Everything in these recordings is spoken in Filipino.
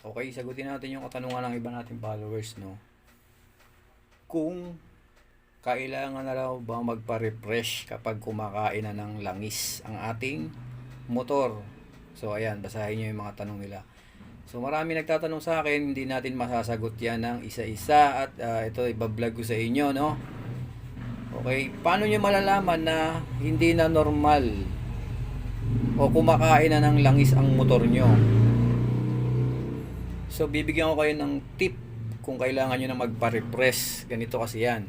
Okay, sagutin natin yung katanungan ng iba nating followers, no? Kung kailangan na raw ba magpa-refresh kapag kumakain na ng langis ang ating motor? So, ayan, basahin nyo yung mga tanong nila. So, marami nagtatanong sa akin, hindi natin masasagot yan ng isa-isa at ah, ito ibablog ko sa inyo, no? Okay, paano nyo malalaman na hindi na normal o kumakain na ng langis ang motor nyo? So, bibigyan ko kayo ng tip kung kailangan nyo na magpa-refresh. Ganito kasi yan.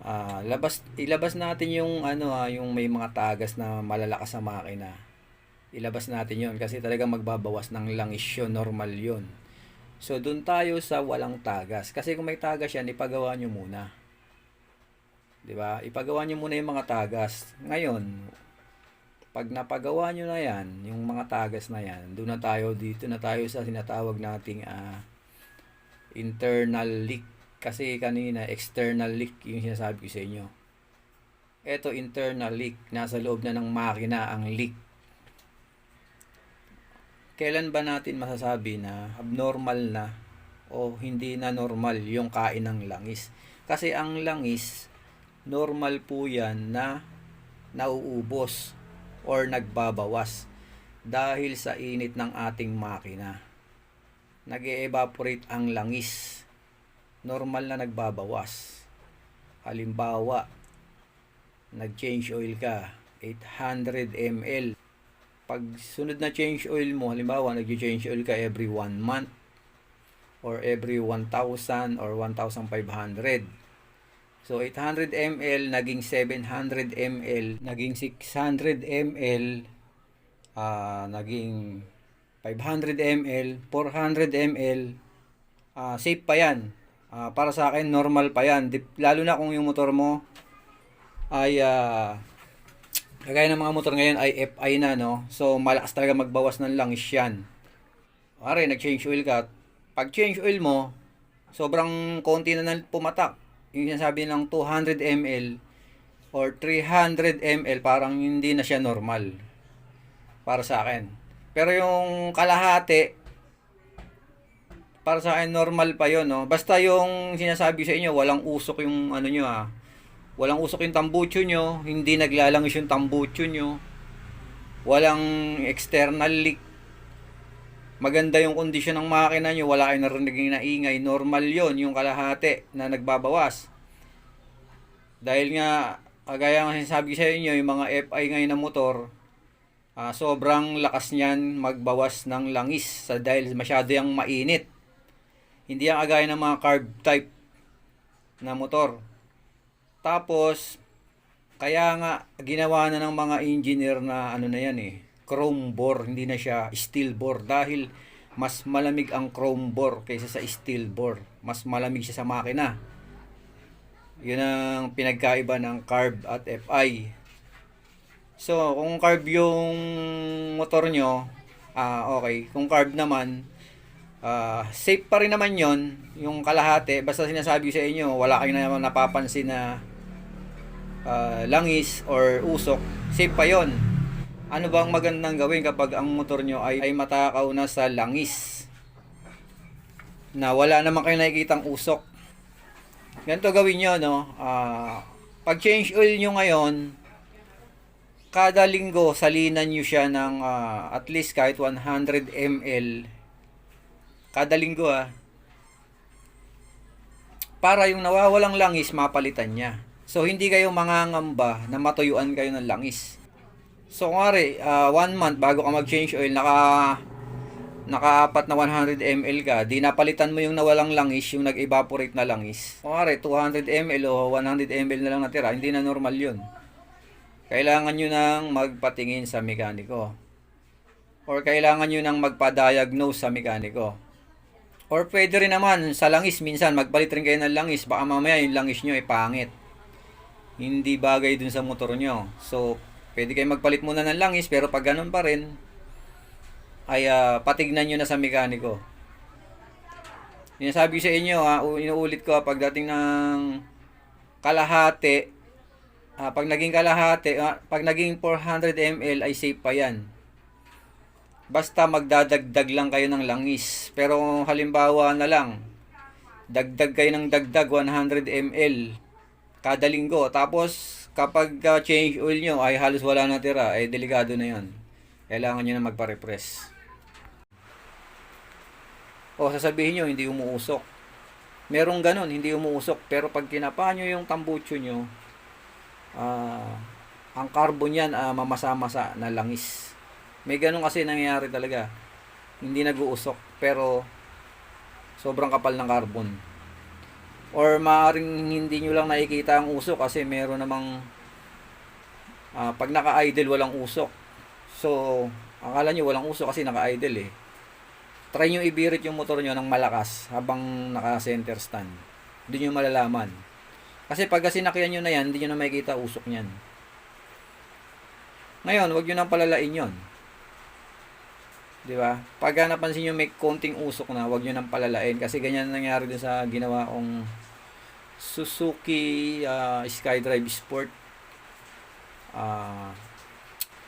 Ah, labas, ilabas natin yung ano ah, yung may mga tagas na malalakas sa makina. Ilabas natin yon kasi talagang magbabawas ng langis yun, normal yun. So, dun tayo sa walang tagas. Kasi kung may tagas yan, ipagawa nyo muna. ba? Ipagawa nyo muna yung mga tagas. Ngayon, pag napagawa nyo na yan, yung mga tagas na yan, doon na tayo, dito na tayo sa sinatawag nating ah, internal leak. Kasi kanina, external leak yung sinasabi ko sa inyo. Ito, internal leak. Nasa loob na ng makina ang leak. Kailan ba natin masasabi na abnormal na o hindi na normal yung kain ng langis? Kasi ang langis, normal po yan na nauubos or nagbabawas dahil sa init ng ating makina. nag evaporate ang langis. Normal na nagbabawas. Halimbawa, nag-change oil ka, 800 ml. Pag sunod na change oil mo, halimbawa, nag-change oil ka every 1 month or every 1,000 or 1,500. So 800 ml naging 700 ml, naging 600 ml, ah naging 500 ml, 400 ml. ah safe pa 'yan. Ah, para sa akin normal pa 'yan. Dip- Lalo na kung yung motor mo ay ah kagaya ng mga motor ngayon ay FI na no. So malakas talaga magbawas ng langis 'yan. Pare, nag-change oil ka. Pag change oil mo, sobrang konti na na pumatak yung sinasabi ng 200 ml or 300 ml parang hindi na siya normal para sa akin. Pero yung kalahati para sa akin normal pa yon no. Basta yung sinasabi sa inyo walang usok yung ano nyo ah. Walang usok yung tambucho nyo, hindi naglalangis yung tambucho nyo. Walang external leak. Maganda yung kondisyon ng makina nyo, wala kayong narinig na ingay. Normal yon yung kalahati na nagbabawas. Dahil nga, kagaya nga sinasabi sa inyo, yung mga FI ngayon na motor, ah, sobrang lakas niyan magbawas ng langis sa dahil masyado yung mainit. Hindi yan kagaya ng mga carb type na motor. Tapos, kaya nga ginawa na ng mga engineer na ano na yan eh, chrome bore, hindi na siya steel bore dahil mas malamig ang chrome bore kaysa sa steel bore. Mas malamig siya sa makina. Yun ang pinagkaiba ng carb at FI. So, kung carb yung motor nyo, ah okay. Kung carb naman, ah safe pa rin naman yon yung kalahati. Basta sinasabi sa inyo, wala kayo na naman napapansin na ah, langis or usok. Safe pa yon Ano bang magandang gawin kapag ang motor nyo ay, ay matakaw na sa langis? Na wala naman kayo nakikitang usok. Ganito gawin nyo, no? Ah, pag change oil nyo ngayon, kada linggo salinan nyo siya ng ah, at least kahit 100 ml kada linggo ah para yung nawawalang langis mapalitan niya so hindi kayo mangangamba na matuyuan kayo ng langis so kunwari ah, one month bago ka mag change oil naka nakaapat na 100 ml ka di napalitan mo yung nawalang langis yung nag-evaporate na langis kunwari 200 ml o 100 ml na lang natira hindi na normal yun kailangan nyo nang magpatingin sa mekaniko. Or kailangan nyo nang magpa-diagnose sa mekaniko. Or pwede rin naman sa langis, minsan magpalit rin kayo ng langis, baka mamaya yung langis nyo ay pangit. Hindi bagay dun sa motor nyo. So, pwede kayo magpalit muna ng langis, pero pag ganun pa rin, ay ah, patignan nyo na sa mekaniko. Sinasabi sa inyo, ha, u- inuulit ko, ha, pagdating ng kalahati, Ah, pag naging kalahati, ah, pag naging 400 ml ay safe pa yan. Basta magdadagdag lang kayo ng langis. Pero halimbawa na lang, dagdag kayo ng dagdag 100 ml kada linggo. Tapos kapag uh, change oil nyo ay halos wala na tira, ay delikado na yon. Kailangan nyo na magpa-repress. O sasabihin nyo, hindi umuusok. Merong ganun, hindi umuusok. Pero pag kinapa nyo yung tambucho nyo, ah, ang carbon yan ah, mamasa-masa na langis. May ganun kasi nangyayari talaga. Hindi nag-uusok, pero sobrang kapal ng carbon. Or maaaring hindi nyo lang nakikita ang usok kasi meron namang ah, pag naka-idle walang usok. So, akala nyo walang usok kasi naka-idle eh. Try nyo ibirit yung motor nyo ng malakas habang naka-center stand. Doon nyo malalaman. Kasi pag sinakyan nyo na yan, hindi nyo na makikita usok niyan. Ngayon, wag nyo nang palalain yon. Di ba? Pag napansin nyo may konting usok na, wag nyo nang palalain. Kasi ganyan nangyari din sa ginawa kong Suzuki ah, Skydrive Sport. Ah,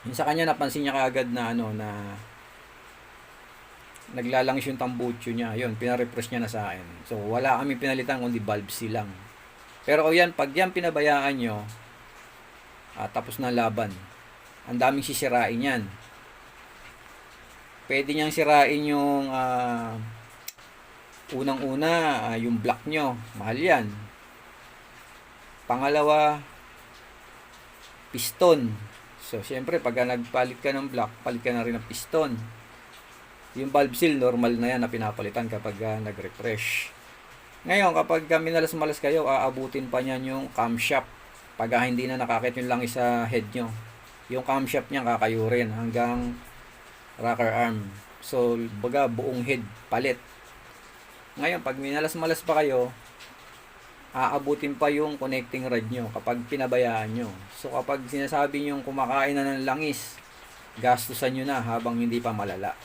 yung sa kanya napansin niya kaagad na ano na naglalangis yung tambucho niya. Yun, pinarefresh niya na sa akin. So, wala kami pinalitan kundi bulb silang. Pero o yan, pag yan pinabayaan nyo, ah, tapos na laban. Ang daming sisirain yan. Pwede niyang sirain yung ah, unang-una, ah, yung block nyo. Mahal yan. Pangalawa, piston. So, syempre, pag nagpalit ka ng block, palit ka na rin ng piston. Yung valve seal, normal na yan na pinapalitan kapag ah, nag-refresh. Ngayon, kapag uh, minalas-malas kayo, aabutin pa niyan yung camshaft. Pag ah, hindi na nakakit yung langis sa head nyo. Yung camshaft niya kakayurin hanggang rocker arm. So, baga buong head palit. Ngayon, pag minalas-malas pa kayo, aabutin pa yung connecting rod nyo kapag pinabayaan nyo. So, kapag sinasabi nyo kumakain na ng langis, gastusan nyo na habang hindi pa malala.